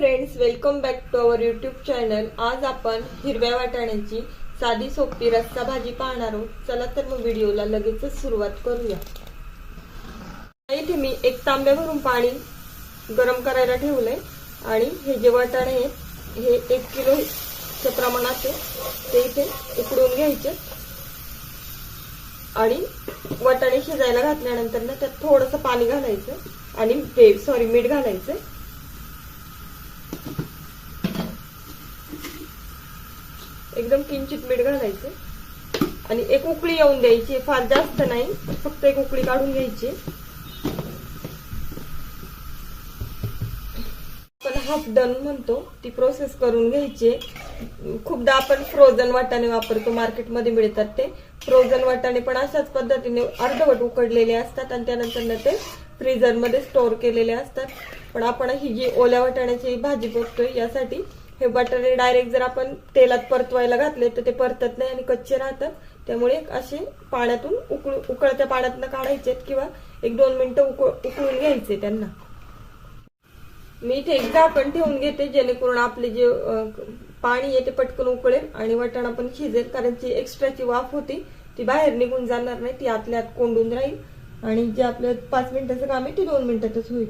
Friends welcome back to our YouTube channel आज आपण हिरव्या वाटाण्याची साधी सोपी रस्सा भाजी पाहणार आहोत. चला तर मग व्हिडिओला लगेचच सुरुवात करूया. इथे मी एक तांब्या भरून पाणी गरम करायला ठेवलंय. आणि हे जे वाटाणे आहेत हे एक किलोच्या प्रमाणात ते इथे उकडून घ्यायचे. आणि वाटाणे शिजायला घातल्यानंतर ना त्यात थोडंसं पाणी घालायचं. आणि ते सॉरी मीठ घालायचं. एकदम किंचित मीठ घालायचं. आणि एक उकळी येऊन द्यायची. फार जास्त नाही. फक्त एक उकळी काढून घ्यायची. आपण हाफ डन म्हणतो. ती प्रोसेस करून घ्यायची. खूपदा आपण फ्रोझन वाटाणे वापरतो. मार्केटमध्ये मिळतात ते. फ्रोझन वाटाणे पण अशाच पद्धतीने अर्धवट उकडलेले असतात आणि त्यानंतर ते फ्रीझरमध्ये स्टोअर केलेले असतात. पण आपण ही जी ओल्या वाटाण्याची भाजी बघतोय यासाठी हे बटाटे डायरेक्ट जर आपण तेलात परतवायला घातले तर ते परतत नाही आणि कच्चे राहतात. त्यामुळे असे पाण्यातून उकळ उकळत्या पाण्यातनं काढायचे किंवा एक दोन मिनिटं उकळ उकळून घ्यायचे त्यांना. मी इथे एकदा आपण ठेवून घेते जेणेकरून आपले जे पाणी आहे ते पटकन उकळेल आणि वाटाणा पण शिजेल कारण जी एक्स्ट्राची वाफ होती ती बाहेर निघून जाणार नाही ती आतल्या आत कोंडून राहील. आणि जे आपलं पाच मिनिटाचं काम आहे ते दोन मिनिटातच होईल.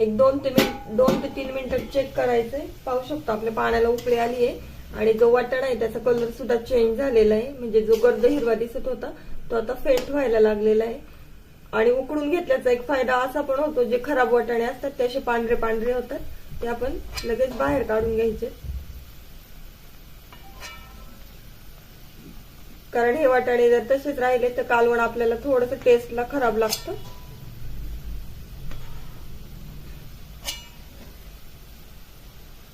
एक दोन ते मिनिट दोन ते तीन मिनिटात चेक करायचंय. पाहू शकतो आपल्या पाण्याला उकळी आली आहे. आणि जो वाटाणा आहे त्याचा कलर सुद्धा चेंज झालेला आहे. म्हणजे जो गर्द हिरवा दिसत होता तो आता फेंट व्हायला लागलेला आहे. आणि उकडून घेतल्याचा एक फायदा असा पण होतो जे खराब वाटाणे असतात ते असे पांढरे पांढरे होतात. ते आपण लगेच बाहेर काढून घ्यायचे. कारण हे वाटाणे जर तसेच राहिले तर कालवण आपल्याला थोडस टेस्टला खराब लागतं.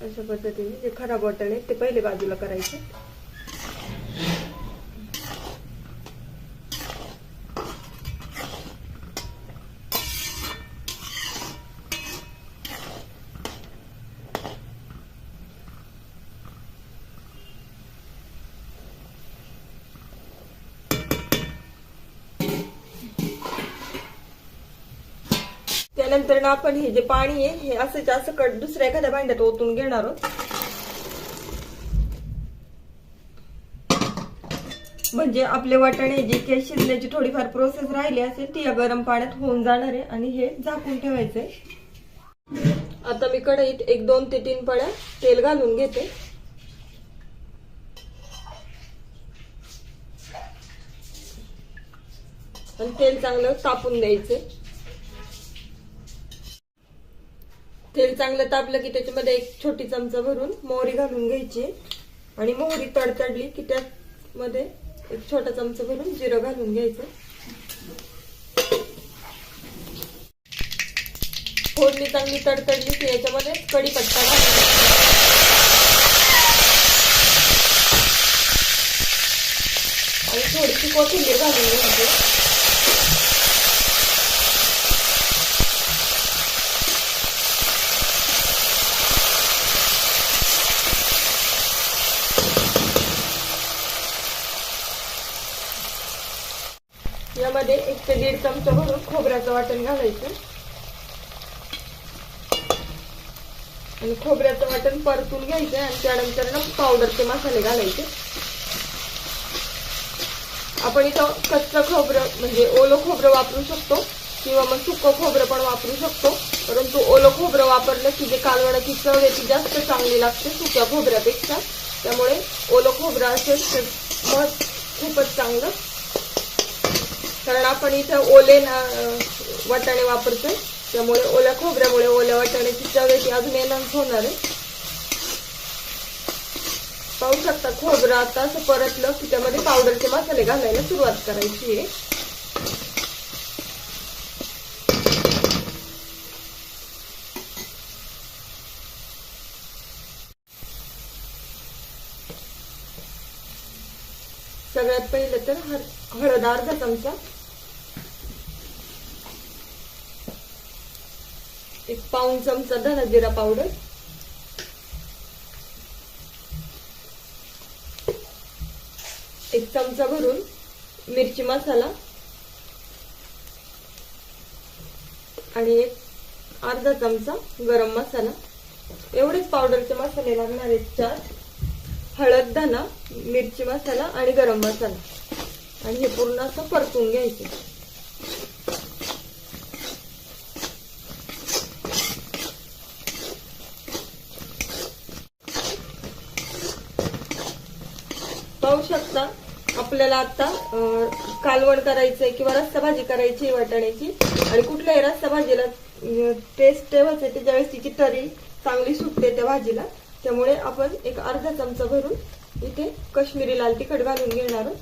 अशा पद्धतीने जे खराब वाटाणे आहेत ते पहिले बाजूला करायचे. त्यानंतर ना आपण हे जे पाणी आहे हे असं जास्त कट दुसऱ्या एखाद्या भांड्यात ओतून घेणार आहोत. म्हणजे आपले वाटाणे जे काही शिजण्याची थोडीफार प्रोसेस राहिली असेल ती या गरम पाण्यात होऊन जाणार आहे आणि हे झाकून ठेवायचंय. आता मी कढईत एक दोन ते तीन पळ्या तेल घालून घेते. आणि तेल चांगलं तापून द्यायचे तेल चांगलं तापलं की त्याच्यामध्ये एक छोटी चमचा भरून मोहरी घालून घ्यायची. आणि मोहरी तडतडली की त्यामध्ये एक छोटा चमचा भरून जिरं घालून घ्यायचं. फोडणी चांगली तडतडली की याच्यामध्ये कढीपत्ता घालून आणि थोडीशी कोथिंबीर घालून घ्यायची. यामध्ये एक ते दीड चमचा भरून खोबऱ्याचं वाटण घालायचं. आणि खोबऱ्याचं वाटण परतून घ्यायचं आणि त्यानंतर ना पावडरचे मसाले घालायचे. आपण इथं कच्चं खोबरं म्हणजे ओलं खोबरं वापरू शकतो किंवा मग सुकं खोबरं पण वापरू शकतो. परंतु ओलं खोबरं वापरलं की जे कालवणाची चव आहे ती जास्त चांगली लागते सुक्या खोबऱ्यापेक्षा. त्यामुळे ओलं खोबरं असेल तर मग खूपच चांगलं. कारण आपण इथं ओले ना वाटाणे वापरतोय. त्यामुळे ओल्या खोबऱ्यामुळे ओल्या वाटाण्याची चव आहे अजून एनन्स होणार आहे. पाहू शकता खोबरं आता असं परतलं की त्यामध्ये पावडरचे मसाले घालायला सुरुवात करायची आहे. सगळ्यात पहिलं तर हर हळद अर्धा चमचा एक पाऊन चमचा धनाजिरा पावडर. एक चमचा भरून मिरची मसाला. आणि एक अर्धा चमचा गरम मसाला. एवढेच पावडरचे मसाले लागणार आहेत चार. हळद दाना मिरची मसाला आणि गरम मसाला. आणि हे पूर्ण असं परतून घ्यायचं. पाहू शकता आपल्याला आता कालवण करायचंय किंवा रस्सा भाजी करायची आहे वाटाण्याची. आणि कुठल्याही रस्सा भाजीला टेस्ट तेव्हाच येते ज्यावेळेस तिची तरी चांगली सुटते त्या भाजीला. त्यामुळे आपण एक अर्धा चमचा भरून इथे कश्मीरी लाल तिखट घालून घेणार आहोत.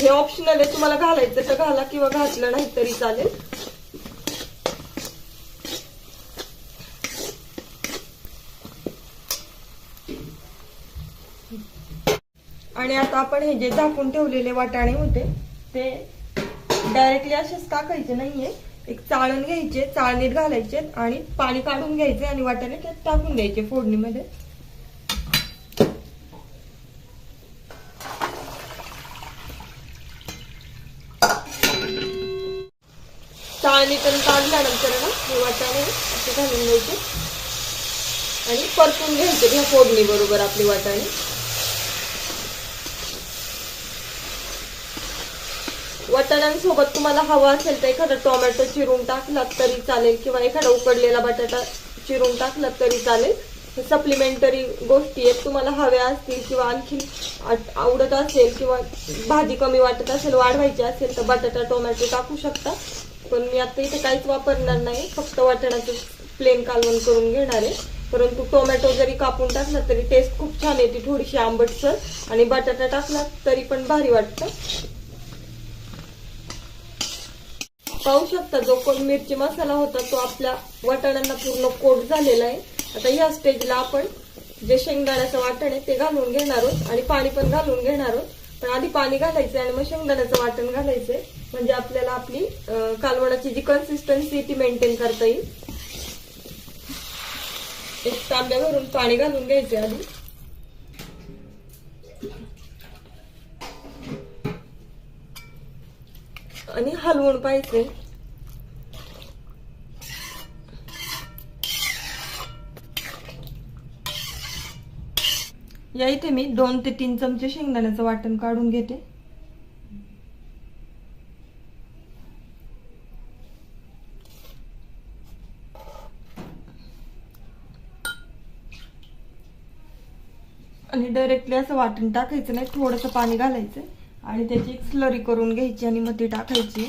हे ऑप्शनल आहे. तुम्हाला घालायचं तर घाला किंवा घातलं नाही तरी चालेल. आणि आता आपण हे जे झाकून ठेवलेले वाटाणे होते ते डायरेक्टली असेच टाकायचे नाहीये. एक चाळण घ्यायचे चाळणीत घालायचे आणि पाणी काढून घ्यायचे आणि वाटाणे त्यात टाकून द्यायचे फोडणीमध्ये. चाळणीतून काढल्यानंतर ना हे वाटाणे असे घालून द्यायचे आणि परतून घ्यायचे ह्या फोडणी बरोबर आपली वाटाणे. वटाण्यांसोबत तुम्हाला हवा असेल तर एखादा टोमॅटो चिरून टाकलात तरी चालेल किंवा एखादा उकडलेला बटाटा चिरून टाकलात तरी चालेल. हे सप्लिमेंटरी गोष्टी आहेत. तुम्हाला हव्या असतील किंवा आणखी आवडत असेल किंवा भाजी कमी वाटत असेल वाढवायची असेल तर बटाटा टोमॅटो टाकू शकता. पण मी आता इथे काहीच वापरणार नाही. फक्त वाटाण्याचं प्लेन कालवण करून घेणार आहे. परंतु टोमॅटो जरी कापून टाकला तरी टेस्ट खूप छान येते. थोडीशी आंबटसर आणि बटाटा टाकला तरी पण भारी वाटतं. पाहू शकता जो कोण मिरची मसाला होता तो आपल्या वाटाण्यांना पूर्ण कोट झालेला आहे. आता या स्टेजला आपण जे शेंगदाण्याचं वाटण आहे ते घालून घेणार आहोत आणि पाणी पण घालून घेणार आहोत. पण आधी पाणी घालायचं आणि मग शेंगदाण्याचं वाटण घालायचंय. म्हणजे आपल्याला आपली कालवणाची जी कन्सिस्टन्सी ती मेंटेन करता येईल. एक तांब्या भरून पाणी घालून घ्यायचे आधी. आणि हलवून पाहिजे. या इथे मी दोन ते तीन चमचे शेंगदाण्याचं वाटण काढून घेते. आणि डायरेक्टली असं वाटण टाकायचं नाही थोडंसं पाणी घालायचं. आणि त्याची एक स्लरी करून घ्यायची आणि मग ती टाकायची.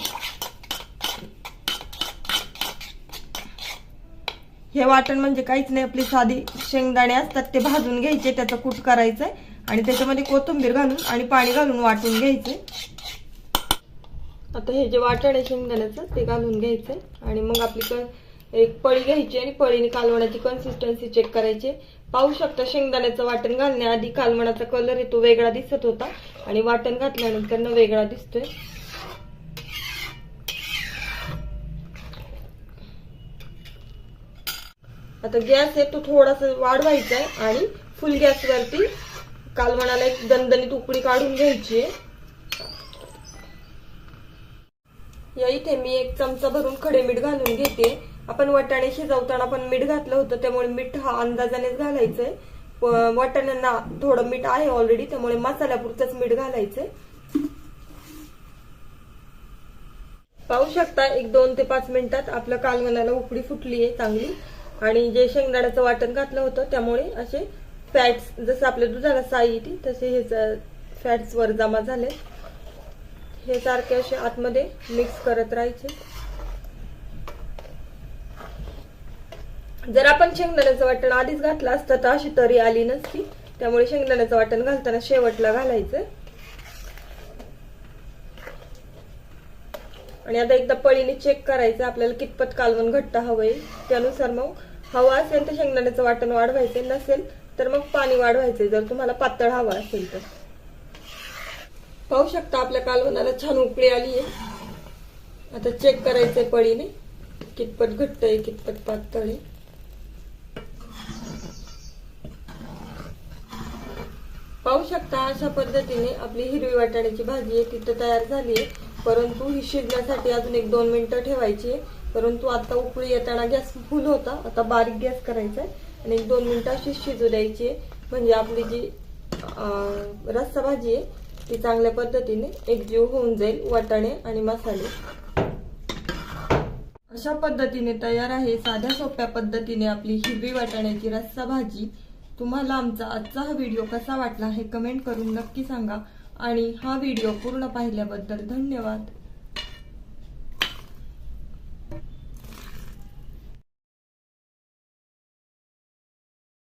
हे वाटण म्हणजे काहीच नाही आपली साधी शेंगदाणे असतात ते भाजून घ्यायचे त्याचं कूट करायचंय. आणि त्याच्यामध्ये कोथिंबीर घालून आणि पाणी घालून वाटून घ्यायचे. आता हे जे वाटण आहे शेंगदाण्याचं ते घालून घ्यायचंय. आणि मग आपली एक पळी घ्यायची आणि पळीने कालवण्याची कन्सिस्टन्सी चेक करायची. पाहू शकता शेंगदाण्याचं वाटण घालण्याआधी कालवणाचा कलर येतो वेगळा दिसत होता. आणि वाटण घातल्यानंतर न वेगळा दिसतोय. आता गॅस आहे तो थोडासा वाढवायचा आहे आणि फुल गॅसवरती कालवणाला एक दणदणीत उकळी काढून घ्यायची आहे. या इथे मी एक चमचा भरून खडे मीठ घालून घेते. आपण वाटाणे शिजवताना पण मीठ घातलं होतं त्यामुळे मीठ हा अंदाजानेच घालायचंय. वाटाण्यांना थोडं मीठ आहे ऑलरेडी त्यामुळे मसाल्यापुरतंच मीठ घालायचंय. पाहू शकता एक दोन ते पाच मिनिटात आपल्या कालवणाला उकडी फुटली आहे चांगली. आणि जे शेंगदाण्याचं वाटण घातलं होतं त्यामुळे असे फॅट्स जसं आपल्या दुधाला साई येते तसे हे फॅट्स वर जमा झाले हे सारखे असे आतमध्ये मिक्स करत राहायचे. जर आपण शेंगदाण्याचं वाटण आधीच घातलं असतं तर अशी तरी आली नसती. त्यामुळे शेंगदाण्याचं वाटण घालताना शेवटला घालायचं. आणि आता एकदा पळीने चेक करायचं आपल्याला कितपत कालवण घट्ट हवंय. त्यानुसार मग हवं असेल तर शेंगदाण्याचं वाटण वाढवायचे नसेल तर मग पाणी वाढवायचे जर तुम्हाला पातळ हवा असेल तर. पाहू शकता आपल्या कालवणाला छान उकळी आली आहे. आता चेक करायचंय पळीने. कितपत घट्ट आहे कितपत पातळ आहे. पाहू शकता अशा पद्धतीने आपली हिरवी वाटाण्याची भाजी आहे तिथं तयार झाली आहे परंतु ही शिजण्यासाठी अजून एक दोन मिनिटं ठेवायची आहे. परंतु आता उकळी येताना गॅस फुल होता आता बारीक गॅस करायचा आहे आणि एक दोन मिनिटं अशी शिजू द्यायची आहे. म्हणजे आपली जी रस्सा भाजी आहे ती चांगल्या पद्धतीने एकजीव होऊन जाईल वाटाणे आणि मसाले अशा पद्धतीने तयार आहे साध्या सोप्या पद्धतीने आपली हिरवी वाटाण्याची रस्सा भाजी तुम्हाला आमचा आजचा हा व्हिडिओ कसा वाटला हे कमेंट करून नक्की सांगा. आणि हा व्हिडिओ पूर्ण पाहिल्याबद्दल धन्यवाद.